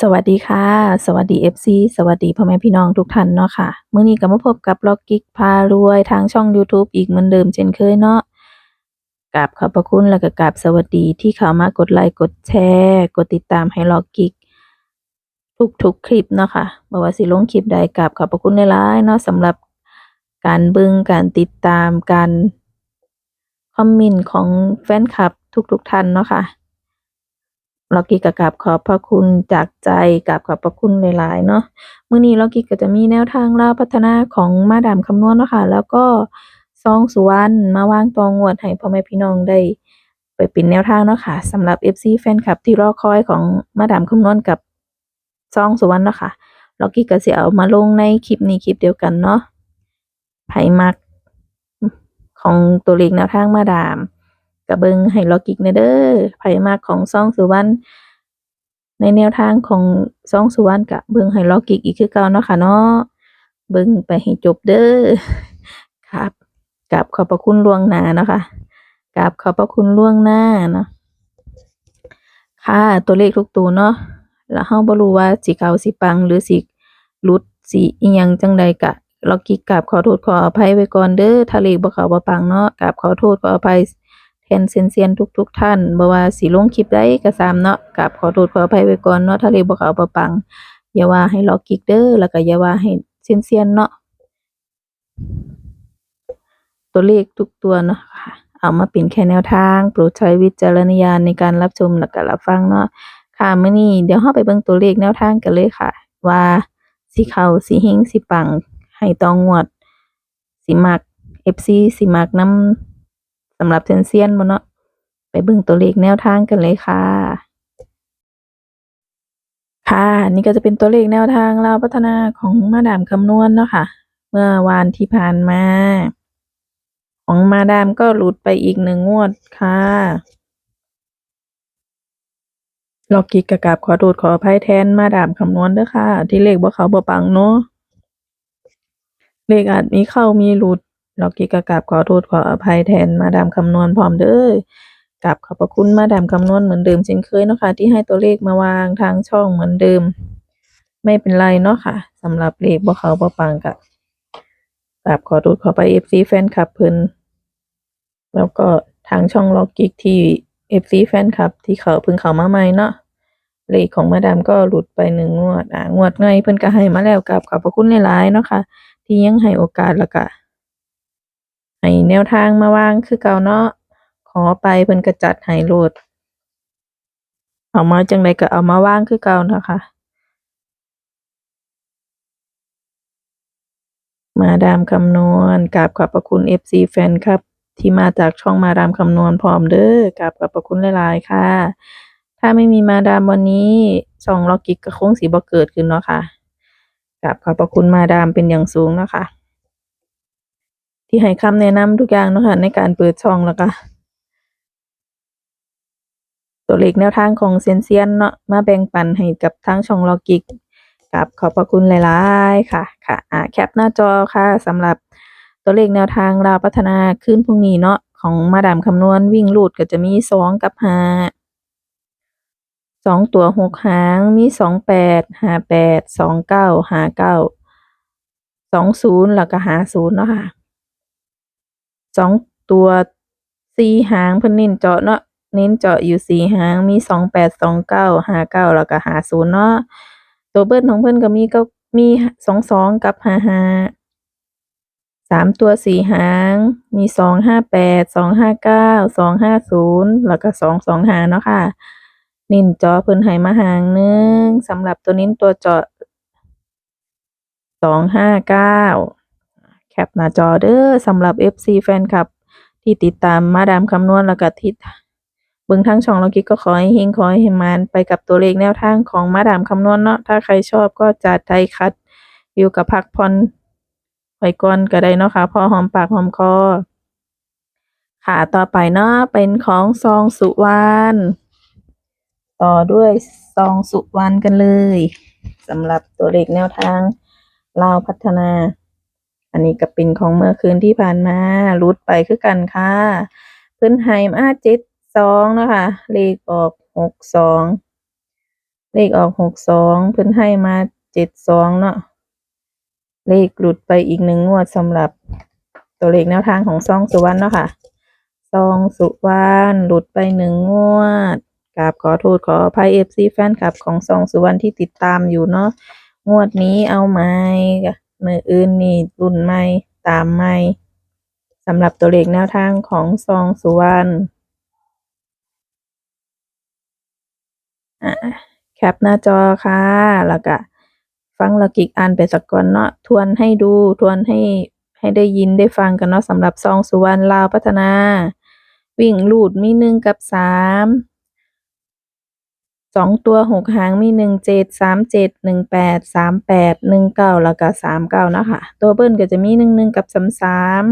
สวัสดีค่ะ สวัสดี FC สวัสดีพ่อแม่พี่น้องทุกท่านเนาะค่ะเมื้อนี้ก็มาพบกับล็อกกิ๊กพารวยทางช่องยูทูบอีกเหมือนเดิมเช่นเคยเนาะกราบขอบพระคุณแล้วก็กราบสวัสดีที่เข้ามากดไลค์กดแชร์กดติดตามให้ล็อกกิ๊กทุกๆคลิปเนาะค่ะบ่ว่าสิลงคลิปใดกราบขอบพระคุณหลายเนาะสำหรับการเบิ่งการติดตามการคอมเมนต์ของแฟนคลับทุกๆท่านเนาะค่ะ ล็อกกี้ก็กราบขอบพระคุณจากใจกราบขอบพระคุณหลาย ๆ เนาะมื้อนี้ล็อกกี้ก็จะมีแนวทางเล่าวพัฒนาของมาดามคำนวณเนาะค่ะ แล้วก็ซองสุวรรณมาวางตองงวดให้พ่อแม่พี่น้องได้ไปเป็นแนวทางเนาะค่ะสำหรับ FC แฟนคลับที่รอคอยของมาดามคำนวณกับซองสุวรรณเนาะค่ะล็อกกี้ก็สิเอามาลงในคลิปนี้คลิปเดียวกันเนาะไผมักของตัวเลขแนวทางมาดาม ก็เบิงให้ล็อกกิกแหน่เด้อไผมักของซ่องสุวรรณในแนวทางของซ่องสุวรรณก็เบิงให้ล็อกกิกอีกคือเก่าเนาะค่ะเนาะเบิงไปให้จบเด้อครับกราบขอบพระคุณล่วงหน้าเนาะค่ะกราบขอบพระคุณล่วงหน้าเนาะค่ะตัวเลขทุกตัวเนาะแล้วเราบ่รู้ว่าสิเข้าสิปังหรือสิหลุดสิอิหยังจังใดก็ล็อกกิกกราบขอโทษขออภัยไว้ก่อนเด้อถ้าเลขบ่เข้าบ่ปังเนาะกราบขอโทษขออภัย แทนเซียนๆทุกๆท่านบ่ว่าสิลงคลิปใดก็ตามเนาะกราบขอโทษขออภัยไว้ก่อนเนาะถ้าเลบ่เข้าบ่ปัง อย่าว่าให้ล็อกกิกเด้อแล้วก็อย่าว่าให้เซียนๆเนาะตัวเลขทุกตัวเนาะค่ะเอามาเป็นแค่แนวทางโปรดใช้วิจารณญาณในการรับชมแล้วก็รับฟังเนาะค่ะมื้อนี้เดี๋ยวเราไปเบิ่งตัวเลขแนวทางกันเลยค่ะ ว่าสิเข้าสิเฮงสิปังให้ตองวด สิมัก FC สิมักนำ สำหรับเซียนบ่เนาะไปเบิ่งตัวเลขแนวทางกันเลยค่ะ ค่ะนี่ก็จะเป็นตัวเลขแนวทางลาพัฒนาของมาดามคำนวณเนาะค่ะ เมื่อวานที่ผ่านมา ของมาดามก็หลุดไปอีกหนึ่งงวดค่ะลอกกิกก็กาบขอโทษขออภัยแทนมาดามคำนวณเด้อค่ะ ที่เลขบ่เขาบ่ปังเนาะเลขอาจมีเข้ามีหลุด ล็อกกิกก็กราบขอโทษขออภัยแทนมาดามคำนวณพร้อมเด้อกราบขอบพระคุณมาดามคำนวณเหมือนเดิมเช่นเคยเนาะค่ะที่ให้ตัวเลขมาวางทางช่องเหมือนเดิม ไม่เป็นไรเนาะค่ะสำหรับเลขบ่เขาบ่ปังก็กราบขอโทษขออภัย FC แฟนคลับเพิ่นแล้วก็ทางช่องล็อกกิกที่ FC แฟนคลับ ที่เขาเพิ่งเข้ามาใหม่เนาะเลขของมาดามก็หลุดไปหนึ่งงวดอ่างวดไงเพิ่นก็ให้มาแล้วกราบขอบพระคุณหลายๆเนาะค่ะที่ยังให้โอกาสแล้วก็ ให้แนวทางมาวางคือเก่าเนาะขอไปเพิ่นก็จัดให้โลด เอามาจังใดก็เอามาวางคือเก่านะคะ มาดามคำนวณกราบขอบพระคุณ FC แฟนคลับ ที่มาจากช่องมาดามคำนวณพร้อมเด้อกราบขอบพระคุณหลายๆค่ะ ถ้าไม่มีมาดามวันนี้ช่องล็อกกิกก็คงสิบ่เกิดขึ้นเนาะค่ะกราบขอบพระคุณมาดามเป็นอย่างสูงนะคะ ที่ให้คำแนะนำทุกอย่างเนาะค่ะในการเปิดช่องแล้วก็ตัวเลขแนวทางของเซียนๆเนาะมาแบ่งปันให้กับทางช่องลอกิกกับขอบพระคุณหลายๆค่ะค่ะอ่าแคปหน้าจอค่ะสำหรับตัวเลขแนวทางลาวพัฒนาขึ้นพรุ่งนี้เนาะของมาดามคำนวณวิ่งรูดก็จะมีสองกับห้าสองตัวหกหางมีสองแปดห้าแปดสองเก้าห้าเก้าสองศูนย์แล้วก็หาศูนย์เนาะค่ะ สองตัวสี่หางเพิ่นเน้นเจาะเนาะเน้นเจาะอยู่สี่หางมีสองแปดสองเก้าห้าเก้าแล้วก็ห้าศูนย์เนาะตัวเบิ้ลของเพิ่นก็มีก็มีสองสองกับห้าห้าสามตัวสี่หาง มีสองห้าแปดสองห้าเก้าสองห้าศูนย์แล้วก็สองสองห้าเนาะค่ะนิ่นจอเพิ่นให้มาหางหนึงสำหรับตัวนิ้นตัวเจาะสองห้าเก้า ปหน้าจอเด้อสำหรับ FC แฟนคลับ ที่ติดตามมาดามคำนวณแล้วก็ทิศเบิ่งทางช่องเรากิกก็ขอให้เฮงขอให้มานไปกับตัวเลขแนวทางของมาดามคำนวณเนาะถ้าใครชอบก็จัดใจคัดวิวกับพักผ่อนไว้ก่อนก็ได้เนาะค่ะพอหอมปากหอมคอค่ะต่อไปเนาะเป็นของซองสุวรรณต่อด้วยซองสุวรรณกันเลยสำหรับตัวเลขแนวทางลาวพัฒนา อันนี้ก็เป็นของเมื่อคืนที่ผ่านมารุดไปคือกันค่ะเพิ่นให้มาเจ็ดสองนะคะเลขออกหกสองเลขออกหกสองเพิ่นให้มาเจ็ดสองเนาะเลขหลุดไปอีกหนึ่งงวดสำหรับตัวเลขแนวทางของซองสุวรรณเนาะค่ะซองสุวรรณหลุดไปหนึ่งงวดกราบขอโทษขออภัยเอฟซีแฟนคลับของซองสุวรรณที่ติดตามอยู่เนาะงวดนี้เอาไหม มืออื่นนี่รุ่นใหม่ตามใหม่สำหรับตัวเลขแนวทางของซองสุวรรณอะแคปหน้าจอค่ะ แล้วก็ฟังล้วกิกอ่านไปสักก่อนเนาะทวนให้ดูทวนให้ให้ได้ยินได้ฟังกันเนาะสำหรับซองสุวรรณลาวพัฒนา วิ่งลูดมีหนึ่งกับสาม สองตัวหกหางมีหนึ่งเจ็ดสามเจ็ดหนึ่งแปดสามแปดหนึ่งเก้าแล้วก็สามเก้านะคะตัวเบิ้ลก็จะมีหนึ่งหนึ่งกับสามสาม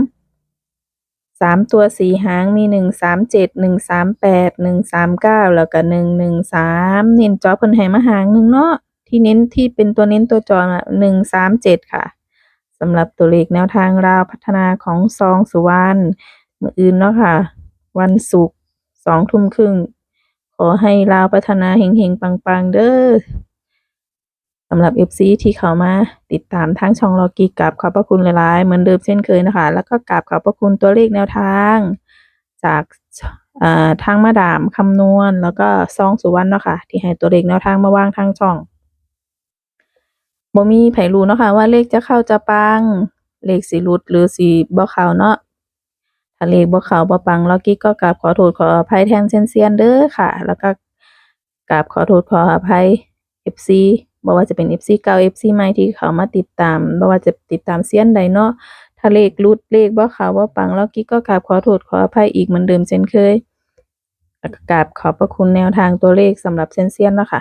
สามตัวสี่หางมีหนึ่งสามเจ็ดหนึ่งสามแปดหนึ่งสามเก้าแล้วก็หนึ่งหนึ่งสามเน้นจอเพิ่นให้มาหางหนึ่งเนาะที่เน้นที่เป็นตัวเน้นตัวจอหนึ่งสามเจ็ดค่ะสำหรับตัวเลขแนวทางราวพัฒนาของซองสุวรรณมืออื่นเนาะค่ะ วันศุกร์สองทุ่มครึ่ง ขอให้ลาวพัฒนาเฮงๆ ปังๆ เด้อสำหรับ FC ที่เขามาติดตามทางช่องลอกีกับขอบพระคุณหลายๆ เหมือนเดิมเช่นเคยนะคะ แล้วก็กราบขอบพระคุณตัวเลขแนวทาง จากทางมาดามคำนวณ แล้วก็ซองสุวรรณเนาะค่ะที่ให้ตัวเลขแนวทางมาวางทางช่องบ่มีไผรู้เนาะค่ะว่าเลขจะเข้าจะปัง เลขสิหลุดหรือสิบ่เข้าเนาะ ถ้าเลขบ่เขาบ่ปังล็อกกี้ก็กราบขอโทษขออภัยแทนเซียนๆเด้อค่ะ แล้วก็กราบขอโทษขออภัย FC บ่ว่าจะเป็น FC เก่า FC ใหม่ที่เขามาติดตามบ่ว่าจะติดตามเซียนใดเนาะถ้าเลขหลุดเลขบ่เข้าบ่ปังล็อกกี้ก็กราบขอโทษขออภัยอีกเหมือนเดิมเช่นเคยแล้วก็กราบขอบพระคุณแนวทางตัวเลขสำหรับเซียนๆเนาะค่ะ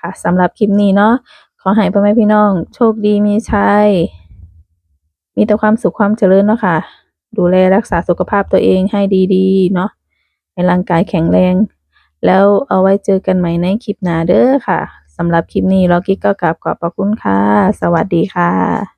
ค่ะสำหรับคลิปนี้เนาะขอให้พ่อแม่พี่น้อง โชคดีมีชัยมีแต่ความสุขความเจริญเนาะค่ะ ดูแลรักษาสุขภาพตัวเองให้ดีๆ เนาะให้ร่างกายแข็งแรง แล้วเอาไว้เจอกันใหม่ในคลิปหน้าเด้อค่ะสำหรับคลิปนี้ล็อกิ๊กก็กราบขอบพระคุณค่ะ สวัสดีค่ะ